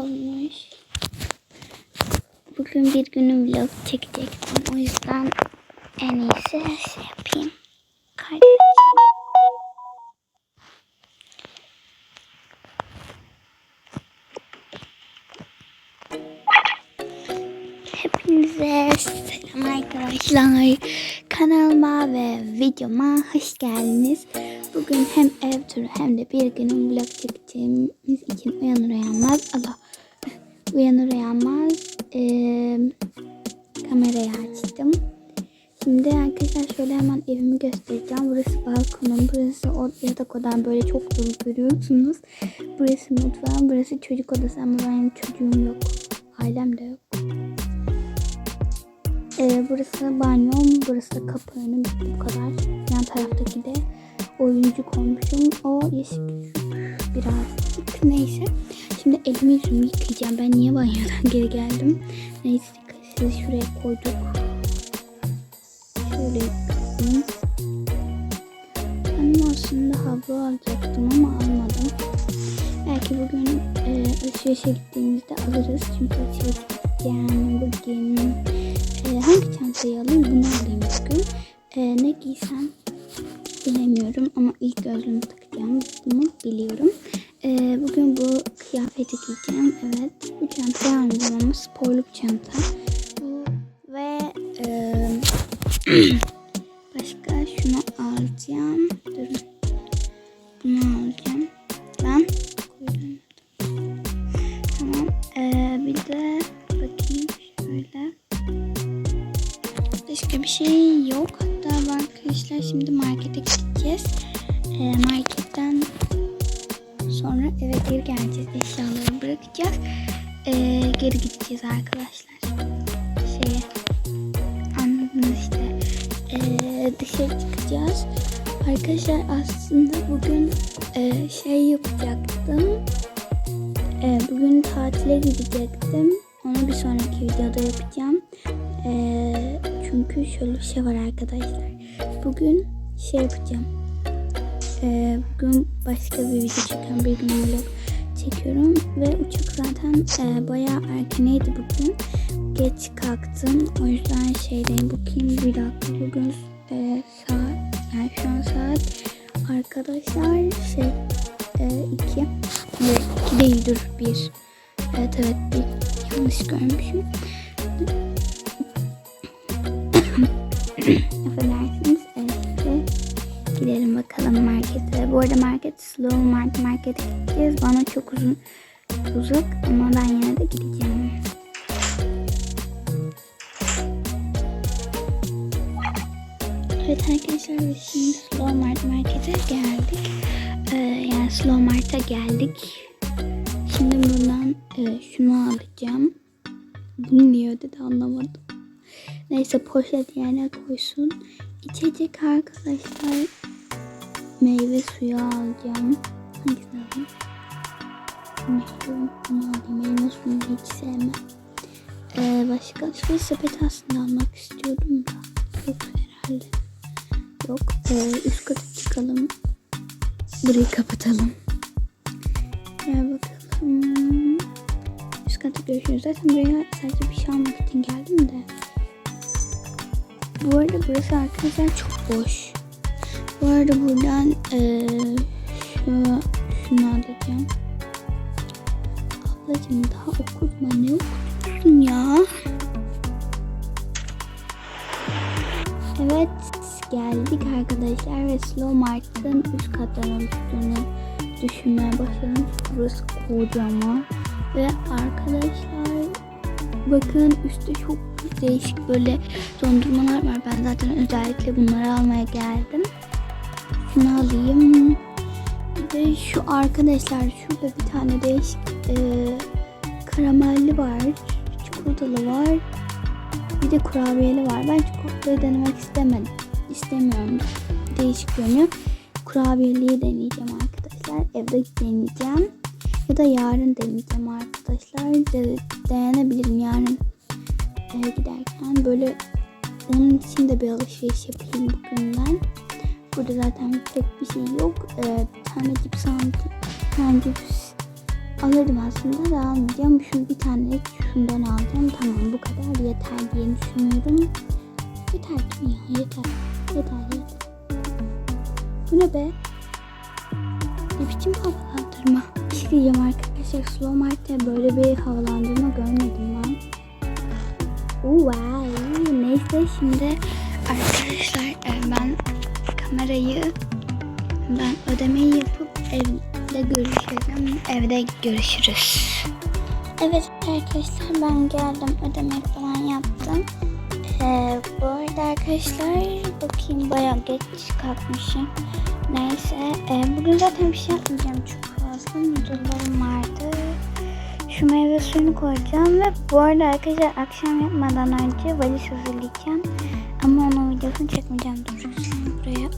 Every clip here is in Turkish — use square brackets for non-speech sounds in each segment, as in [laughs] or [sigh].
olmuş. Bugün bir günüm vlog çekecektim. O yüzden en iyisi şey yapayım. Kaydedeyim. Hepinize selam arkadaşlar. Kanalıma ve videoma hoş geldiniz. Bugün hem ev turu hem de bir günün vlog çekeceğimiz için uyanır uyanmaz Allah uyanır uyanmaz eee kamerayı açtım. Şimdi arkadaşlar şöyle hemen evimi göstereceğim. Burası balkonum, burası o yatak odam böyle çok dolu görüyorsunuz. Burası mutfağım, burası çocuk odası ama benim çocuğum yok. Ailem de yok. Ee, burası banyom, burası kapı önü bu kadar. Yan taraftaki de oyuncu komşum. O yeşil birazcık. Neyse. Şimdi elimi yüzümü yıkayacağım. Ben niye banyodan geri geldim? Neyse sizi şuraya koyduk. Şöyle yıkayayım. Ben aslında havlu alacaktım ama almadım. Belki bugün e, alışverişe gittiğimizde alırız. Çünkü alışveriş gideceğim bugün. E, hangi çantayı alayım? Bunu alayım bugün. E, ne giysem gözlüğümü takacağım. Bunu biliyorum. E, bugün bu kıyafeti giyeceğim. Evet. Bu çantayı alacağım ama sporluk çanta. Ve e, [clears throat] başka şunu alacağım. Durun. Bunu alacağım. Ben. Tamam. Ee, bir de bakayım şöyle. Başka bir şey yok. Hatta arkadaşlar şimdi markete gideceğiz. Ee, marketten sonra eve geri geleceğiz. Eşyaları bırakacağız. Ee, geri gideceğiz arkadaşlar. Şeye anladınız işte. Ee, dışarı çıkacağız. Arkadaşlar aslında bugün e, şey yapacaktım. E, bugün tatile gidecektim. Onu bir sonraki videoda yapacağım. E, çünkü şöyle bir şey var arkadaşlar. Bugün şey yapacağım. E, bugün başka bir video çekiyorum. Bir gün vlog çekiyorum. Ve uçak zaten e, bayağı erkeneydi bugün. Geç kalktım. O yüzden şeydeyim. Bakayım bir dakika. Bugün e, saat yani şu an saat arkadaşlar şey e, iki iki değil dur bir evet evet bir yanlış görmüşüm [coughs] affedersiniz gidelim bakalım markete bu arada market slow market markete gideceğiz bana çok uzun uzak ama ben yine de gideceğim Evet arkadaşlar biz şimdi Slow Mart Market'e geldik. Ee, yani Slow Mart'a geldik. Şimdi buradan e, şunu alacağım. Bunu niye ödedi anlamadım. Neyse poşet yerine koysun. İçecek arkadaşlar. Meyve suyu alacağım. Hangisini alayım? Bunu istiyorum. Bunu suyunu hiç sevmem. Ee, başka şey sepeti aslında almak istiyordum da. Yok herhalde yok. Ee, üst kata çıkalım. Burayı kapatalım. Gel bakalım. Üst kata görüşürüz. Zaten buraya sadece bir şey almak için geldim de. Bu arada burası arkadaşlar çok boş. Bu arada buradan ee, şu şunu alacağım. Ablacığım daha okutma ne okutuyorsun ya? Evet geldik arkadaşlar ve Slow Mart'ın üst kattan oluştuğunu düşünmeye başladım. Burası kocaman ve arkadaşlar bakın üstte çok değişik böyle dondurmalar var. Ben zaten özellikle bunları almaya geldim. Şunu alayım. Bir de şu arkadaşlar şurada bir tane değişik e, karamelli var. Çikolatalı var. Bir de kurabiyeli var. Ben çikolatayı denemek istemedim istemiyorum. Değişik görünüyor. Kurabiyeliği deneyeceğim arkadaşlar. Evde deneyeceğim. Ya da yarın deneyeceğim arkadaşlar. De dayanabilirim yarın eve giderken. Böyle onun için de bir alışveriş yapayım bugünden. Burada zaten pek bir şey yok. Ee, bir tane cips aldım. Alırdım aslında da almayacağım. Şu bir tane şundan alacağım. Tamam bu kadar yeter. diye düşünüyorum. Yeter mi ya? Yeter. Yeter yeter. Bu ne be? Ne biçim havalandırma? Bir şey diyeceğim arkadaşlar. Slow Mart'te böyle bir havalandırma görmedim ben. Wow. Neyse şimdi arkadaşlar e, ben kamerayı ben ödemeyi yapıp evde görüşelim. Evde görüşürüz. Evet arkadaşlar ben geldim ödemeyi falan yaptım. Ee, bu arada arkadaşlar bakayım bayağı geç kalkmışım. Neyse e, bugün zaten bir şey yapmayacağım çok fazla noodle'larım vardı. Şu meyve suyunu koyacağım ve bu arada arkadaşlar akşam yapmadan önce valiz hazırlayacağım. Ama onun videosunu çekmeyeceğim. Dur.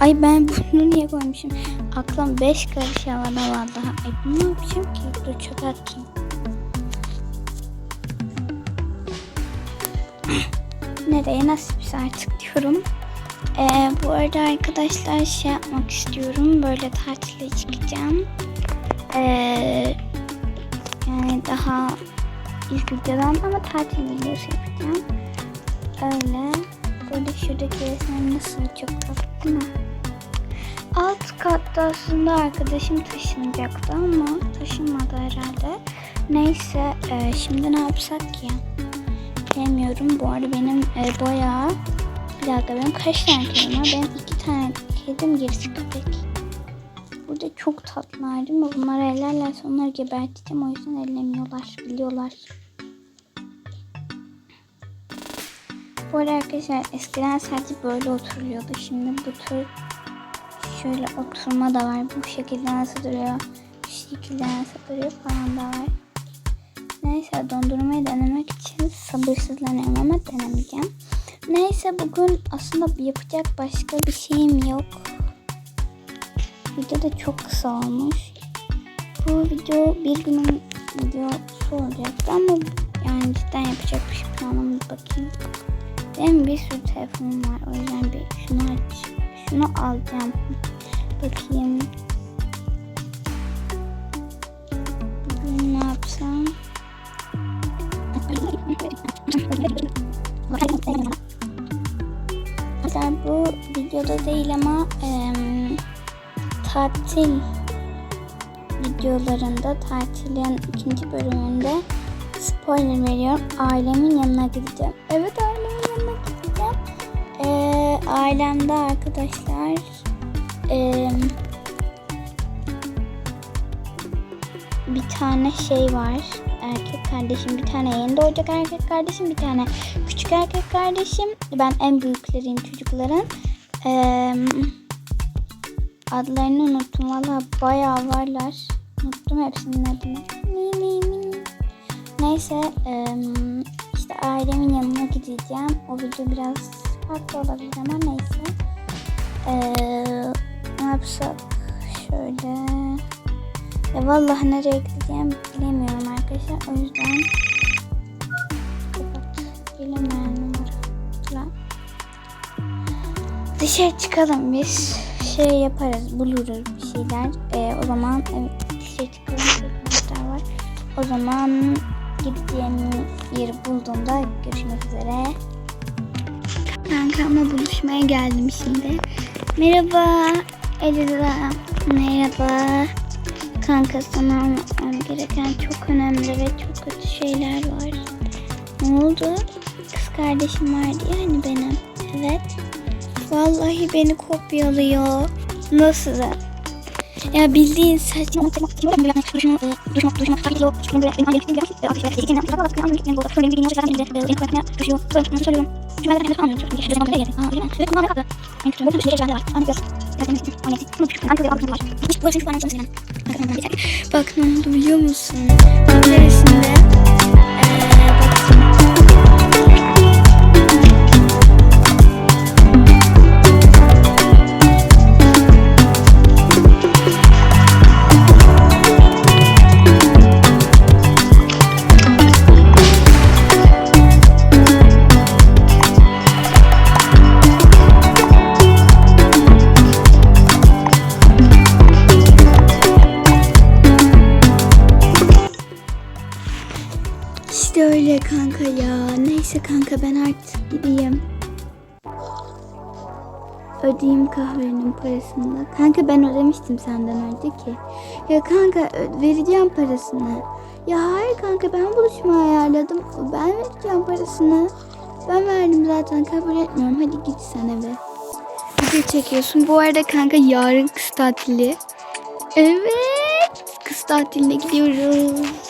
Ay ben bunu niye koymuşum? Aklım 5 karış havada var daha. Ay bunu ne yapacağım ki? Dur çöpe atayım. [clears throat] Nereye nasipse artık diyorum. Ee, bu arada arkadaşlar şey yapmak istiyorum. Böyle tatile çıkacağım. Ee, yani daha ilk videodan ama tatil videosu yapacağım. Öyle. Böyle şuradaki resmim nasıl çok tatlı değil mi? Alt katta aslında arkadaşım taşınacaktı ama taşınmadı herhalde. Neyse e, şimdi ne yapsak ya? Bilmiyorum. Bu arada benim e, bayağı bir dakika benim kaç tane kedim var? Benim iki tane kedim gerisi köpek. Burada çok tatlılar değil mi? Bunları ellerlerse onları geberteceğim. O yüzden ellemiyorlar. Biliyorlar. Bu arada arkadaşlar eskiden sadece böyle oturuluyordu. Şimdi bu tür şöyle oturma da var. Bu şekilde nasıl duruyor? Şu şekilde nasıl duruyor falan da var. Neyse dondurmayı denemek için sabırsızlanıyorum ama denemeyeceğim. Neyse bugün aslında yapacak başka bir şeyim yok. Video da çok kısa olmuş. Bu video bir günün videosu olacaktı ama yani cidden yapacak bir şey planım bakayım. Benim bir sürü telefonum var o yüzden bir şunu aç, şunu alacağım. Bakayım. Bugün ne yapsam? Arkadaşlar bu videoda değil ama em, tatil videolarında tatilin ikinci bölümünde spoiler veriyorum. Ailemin yanına gideceğim. Evet ailemde arkadaşlar em, bir tane şey var. Erkek kardeşim, bir tane yeni doğacak erkek kardeşim, bir tane küçük erkek kardeşim. Ben en büyükleriyim çocukların. Ee, adlarını unuttum. Valla bayağı varlar. Unuttum hepsinin adını. Neyse işte ailemin yanına gideceğim. O video biraz farklı olabilir ama neyse. Ee, ne yapsak? Şöyle. Ya vallahi nereye gideceğim bilemiyorum arkadaşlar. O yüzden kapat. Bilinmeyen numara. Dışarı çıkalım biz. Şey yaparız, buluruz bir şeyler. Ee, o zaman evet dışarı çıkalım. Arkadaşlar var. O zaman gideceğim yeri bulduğumda görüşmek üzere. Kankamla buluşmaya geldim şimdi. Merhaba Elida. Merhaba. Kanka sana anlatmam gereken çok önemli ve çok kötü şeyler var. Ne oldu? Kız kardeşim vardı ya hani benim. Evet. Vallahi beni kopyalıyor. Nasıl? Ya bildiğin saçma Bak ne oldu biliyor musun? Neresinde? Öyle kanka ya. Neyse kanka ben artık gideyim. Ödeyeyim kahvenin parasını. da. Kanka ben ödemiştim senden önce ki. Ya kanka vereceğim parasını. Ya hayır kanka ben buluşma ayarladım. Ben vereceğim parasını. Ben verdim zaten kabul etmiyorum. Hadi git sen eve. Video çekiyorsun. Bu arada kanka yarın kız tatili. Evet. Kız tatiline gidiyoruz.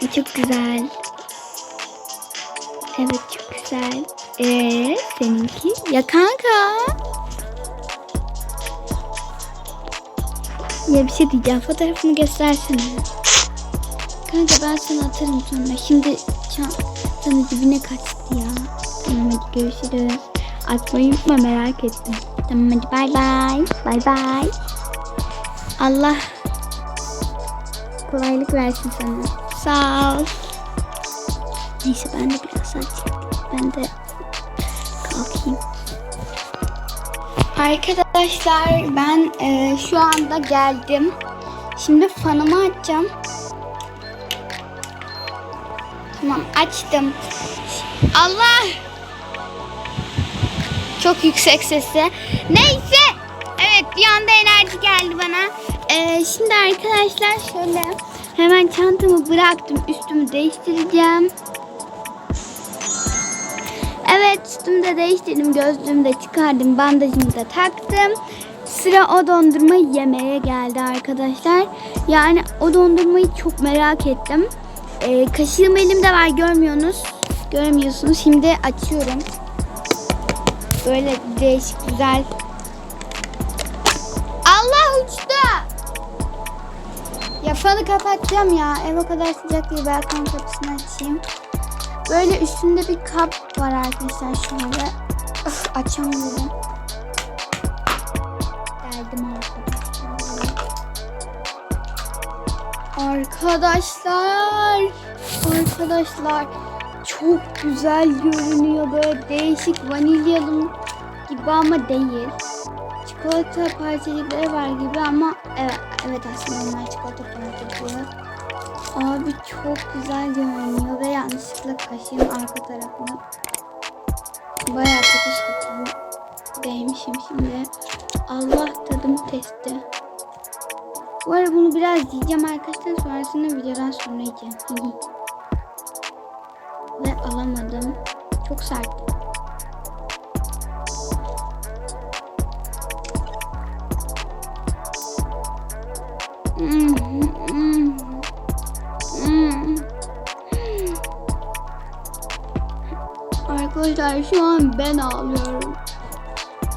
Çok güzel. Evet çok güzel. Ee, seninki? Ya kanka. Ya bir şey diyeceğim. Fotoğrafını göstersene. Kanka ben sana atarım sonra. Şimdi çantanın dibine kaçtı ya. Tamam hadi görüşürüz. Atmayı unutma merak ettim. Tamam hadi bay bay. Bay bay. Allah kolaylık versin sana. Sağ ol. Neyse ben de biraz açayım. Ben de kalkayım. Arkadaşlar ben e, şu anda geldim. Şimdi fanımı açacağım. Tamam açtım. Allah! Çok yüksek sesi. Neyse. Evet bir anda enerji geldi bana. Ee, şimdi arkadaşlar şöyle hemen çantamı bıraktım. Üstümü değiştireceğim. Evet üstümü de değiştirdim. Gözlüğümü de çıkardım. Bandajımı da taktım. Sıra o dondurmayı yemeye geldi arkadaşlar. Yani o dondurmayı çok merak ettim. Ee, kaşığım elimde var görmüyorsunuz. Görmüyorsunuz. Şimdi açıyorum. Böyle değişik güzel. Fanı kapatacağım ya. Ev o kadar sıcak değil. Balkon kapısını açayım. Böyle üstünde bir kap var arkadaşlar şöyle. Öf, açamıyorum. Geldim arkadaşlar. Arkadaşlar. Arkadaşlar. Çok güzel görünüyor. Böyle değişik vanilyalı gibi ama değil. Çikolata parçacıkları var gibi ama evet, evet aslında onlar çikolata parçacıkları. Abi çok güzel görünüyor ve yanlışlıkla kaşığın arka tarafına bayağı kötü şekilde değmişim şimdi. Allah tadım testi. Bu arada bunu biraz yiyeceğim arkadaşlar sonrasında videodan sonra yiyeceğim. [laughs] ve alamadım. Çok sert. Arkadaşlar şu an ben ağlıyorum.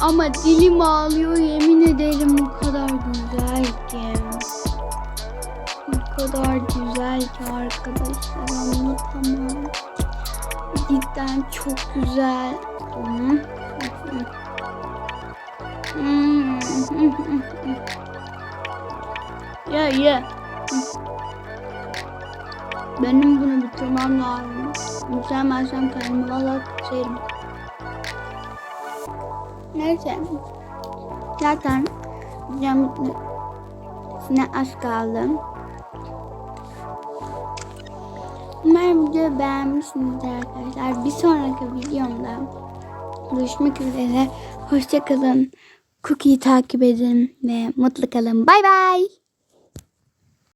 Ama dilim ağlıyor yemin ederim o kadar güzel ki. O kadar güzel ki arkadaşlar anlatamam. Cidden çok güzel. Hmm. [laughs] Hmm. Benim bunu bitirmem lazım. Bitiremezsem kendimi valla kutayım. Neyse. Zaten cam bitmesine az kaldı. Umarım videoyu beğenmişsinizdir arkadaşlar. Bir sonraki videomda görüşmek üzere. Hoşçakalın. Cookie'yi takip edin ve mutlu kalın. Bay bay.